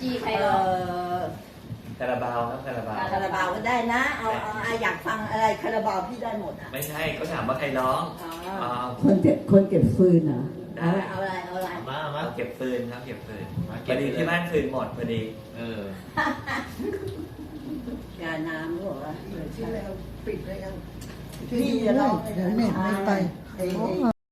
จีใครเออคาราบาวครับคาราบาวคาราบาวก็ได้นะเอาเอาอยากฟังอะไรคาราบาวพี่ได้หมดอะไม่ใช่เขาถามว่าใครร้องคนเก็บคนเก็บฟืนเหรอเอาได้เอาอะไรเอาอะไรมามาเก็บฟืนครับเก็บฟืนพอดีที่บ้านฟืนหมดพอดีเอองาน้ำหรอวะ ที่แล้วปิดแล้ยัง พี่เดี๋ยวไม่ไม่ไปไอ้ไอ้